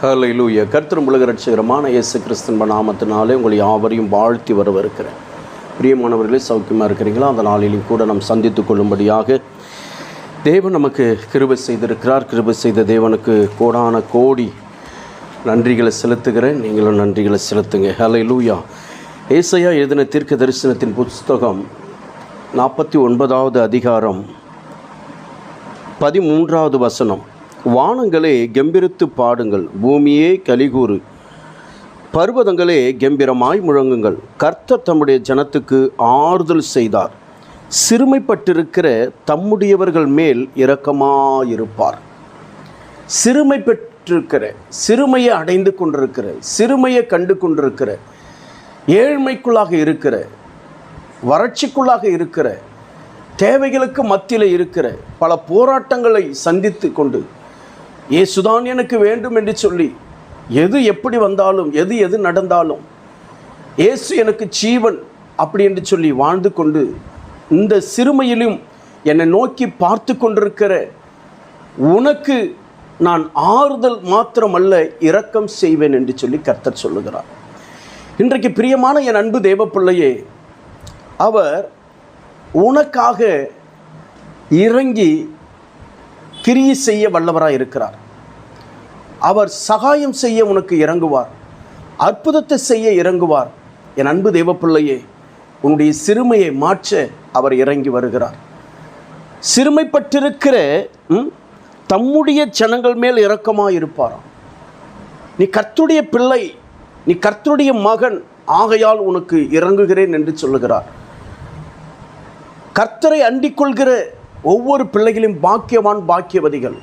ஹalleluya கர்த்தரும் உலக ரட்சகரமான இயேசு கிறிஸ்தன்ப நாமத்தினாலே உங்களை யாவரையும் வாழ்த்தி வரவிருக்கிறேன் பிரியமானவர்களே சௌக்கியமாக இருக்கிறீங்களா? அந்த நாளிலும் கூட நாம் சந்தித்து கொள்ளும்படியாக தேவன் நமக்கு கிருபை செய்திருக்கிறார். கிருபை செய்த தேவனுக்கு கோடான கோடி நன்றிகளை செலுத்துகிறேன். நீங்களும் நன்றிகளை செலுத்துங்க. ஹalleluya ஏசையா எழுதின தீர்க்க தரிசனத்தின் புஸ்தகம் நாற்பத்தி ஒன்பதாவது அதிகாரம் பதிமூன்றாவது வசனம். வானங்களே கெம்பிரித்து பாடுங்கள் பூமியே கலிகூறு. பர்வதங்களே கெம்பிரமாய் முழங்குங்கள். கர்த்தர் தம்முடைய ஜனத்துக்கு ஆறுதல் செய்தார். சிறுமைப்பட்டிருக்கிற தம்முடையவர்கள் மேல் இரக்கமாயிருப்பார். சிறுமை பெற்றிருக்கிற சிறுமையை அடைந்து கொண்டிருக்கிற சிறுமையை கண்டு கொண்டிருக்கிற ஏழ்மைக்குள்ளாக இருக்கிற வறட்சிக்குள்ளாக இருக்கிற தேவைகளுக்கு மத்தியில் இருக்கிற பல போராட்டங்களை சந்தித்து கொண்டு இயேசுதான் எனக்கு வேண்டும் என்று சொல்லி எது எப்படி வந்தாலும் எது எது நடந்தாலும் இயேசு எனக்கு ஜீவன் அப்படி என்று சொல்லி வாழ்ந்து கொண்டு இந்த சிறுமையிலும் என்னை நோக்கி பார்த்து கொண்டிருக்கிற உனக்கு நான் ஆறுதல் மாத்திரமல்ல இரக்கம் செய்வேன் என்று சொல்லி கர்த்தர் சொல்லுகிறார். இன்றைக்கு பிரியமான என் அன்பு தேவப்பிள்ளையே அவர் உனக்காக இறங்கி கிரியை செய்ய வல்லவராக இருக்கிறார். அவர் சகாயம் செய்ய உனக்கு இறங்குவார். அற்புதத்தை செய்ய இறங்குவார். என் அன்பு தேவப்பிள்ளையே உன்னுடைய சிறுமையை மாற்ற அவர் இறங்கி வருகிறார். சிறுமைப்பட்டிருக்கிற தம்முடைய ஜனங்கள் மேல் இரக்கமாக இருப்பாராம் நீ கர்த்துடைய பிள்ளை நீ கர்த்துடைய மகன் ஆகையால் உனக்கு இறங்குகிறேன் என்று சொல்லுகிறார். கர்த்தரை அண்டிக் கொள்கிற ஒவ்வொரு பிள்ளைகளும் பாக்கியவான் பாக்கியவதிகள்.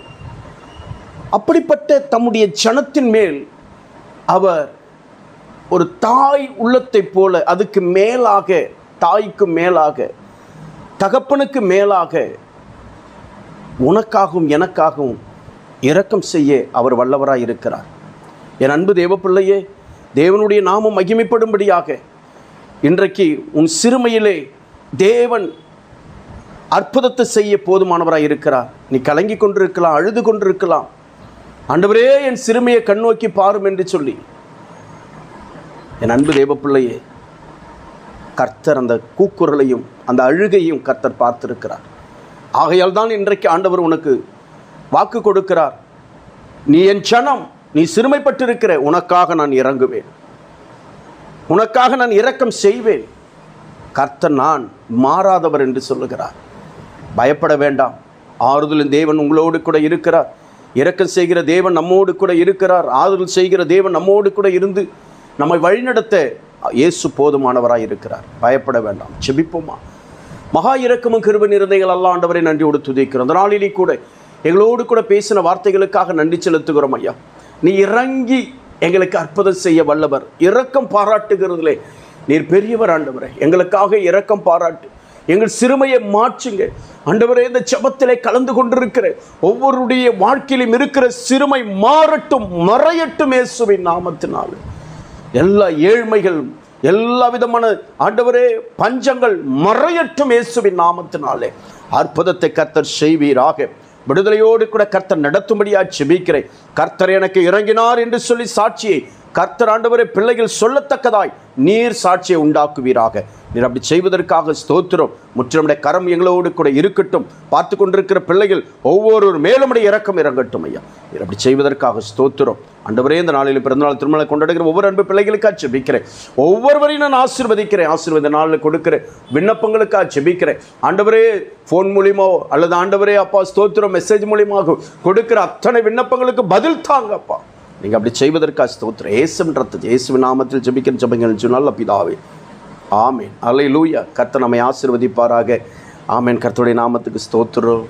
அப்படிப்பட்ட தம்முடைய ஜனத்தின் மேல் அவர் ஒரு தாய் உள்ளத்தைப் போல அதுக்கு மேலாக தாய்க்கு மேலாக தகப்பனுக்கு மேலாக உனக்காகவும் எனக்காகவும் இரக்கம் செய்ய அவர் வல்லவராக இருக்கிறார். என் அன்பு தேவப்பிள்ளையே தேவனுடைய நாமம் மகிமைப்படும்படியாக இன்றைக்கு உன் சிறுமையிலே தேவன் அற்புதத்தை செய்ய போதுமானவராக இருக்கிறார். நீ கலங்கி கொண்டிருக்கலாம் அழுது கொண்டிருக்கலாம். ஆண்டவரே என் சிறுமையை கண்ணோக்கி பாரும் என்று சொல்லி. என் அன்பு தேவப்பிள்ளையே கர்த்தர் அந்த கூக்குரலையும் அந்த அழுகையும் கர்த்தர் பார்த்திருக்கிறார். ஆகையால் தான் இன்றைக்கு ஆண்டவர் உனக்கு வாக்கு கொடுக்கிறார். நீ என் சனம் நீ சிறுமைப்பட்டிருக்கிற உனக்காக நான் இறங்குவேன். உனக்காக நான் இரக்கம் செய்வேன். கர்த்தர் நான் மாறாதவர் என்று சொல்லுகிறார். பயப்பட வேண்டாம். ஆறுதலின் தேவன் உங்களோடு கூட இருக்கிறார். இரக்கம் செய்கிற தேவன் நம்மோடு கூட இருக்கிறார். ஆறுதல் செய்கிற தேவன் நம்மோடு கூட இருந்து நம்மை வழிநடத்த இயேசு போதுமானவராக இருக்கிறார். பயப்பட வேண்டாம். செபிப்போமா? மகா இரக்கமும் கிருப நிறந்தைகள் எல்லாம் ஆண்டவரை நன்றியோடு துதிக்கிறோம். அந்த நாளிலே கூட எங்களோடு கூட பேசின வார்த்தைகளுக்காக நன்றி செலுத்துகிறோம் ஐயா. நீ இறங்கி எங்களுக்கு அற்புதம் செய்ய வல்லவர். இரக்கம் பாராட்டுகிறதுலே நீர் பெரியவர் ஆண்டவரே. எங்களுக்காக இரக்கம் பாராட்டு எங்கள் சிறுமையை மாற்றுங்க. ஆண்டவரே இந்த ஜெபத்திலே கலந்து கொண்டிருக்கிற ஒவ்வொருடைய வாழ்க்கையிலும் இருக்கிற சிறுமை மாறட்டும் மறையட்டும் இயேசுவின் நாமத்தினாலே. எல்லா ஏழ்மைகள் எல்லா விதமான ஆண்டவரே பஞ்சங்கள் மறையட்டும் இயேசுவின் நாமத்தினாலே. அற்புதத்தை கர்த்தர் செய்வீராக. விடுதலையோடு கூட கர்த்தர் நடத்தும்படியா செபிக்கிறேன் கர்த்தர் எனக்கு இறங்கினார் என்று சொல்லி சாட்சியை கர்த்தர் ஆண்டவரே பிள்ளைகள் சொல்லத்தக்கதாய் நீர் சாட்சியை உண்டாக்குவீராக. நீர் அப்படி செய்வதற்காக ஸ்தோத்திரம். முற்றிலுடைய கரம் எங்களோடு கூட இருக்கட்டும். பார்த்து கொண்டிருக்கிற பிள்ளைகள் ஒவ்வொரு மேலுமுடைய இறக்கம் இறங்கட்டும் ஐயா. நீர் அப்படி செய்வதற்காக ஸ்தோத்திரம். ஆண்டவரே இந்த நாளில் பிறந்தநாள் திருமணம் கொண்டாடுகிற ஒவ்வொரு அன்பு பிள்ளைகளுக்காக செபிக்கிறேன் ஒவ்வொருவரையும் நான் ஆசிர்வதிக்கிறேன். ஆசீர்வாத நாளில் கொடுக்கிற விண்ணப்பங்களுக்காக செபிக்கிறேன் ஆண்டவரே ஃபோன் மூலியமோ அல்லது ஆண்டவரே அப்பா ஸ்தோத்திரம் மெசேஜ் மூலியமாக கொடுக்கிற அத்தனை விண்ணப்பங்களுக்கு பதில் தாங்க அப்பா நீங்கள் அப்படி செய்வதற்காக ஸ்தோத்திரம். ஏசுன்றது இயேசு நாமத்தில் ஜபிக்கிற ஜெபங்கள் சொன்னால் பிதாவே. ஆமேன். அலை லூயா கர்த்த நம்மை ஆசீர்வதிப்பாராக. ஆமேன். கர்த்தருடைய நாமத்துக்கு ஸ்தோத்திரம்.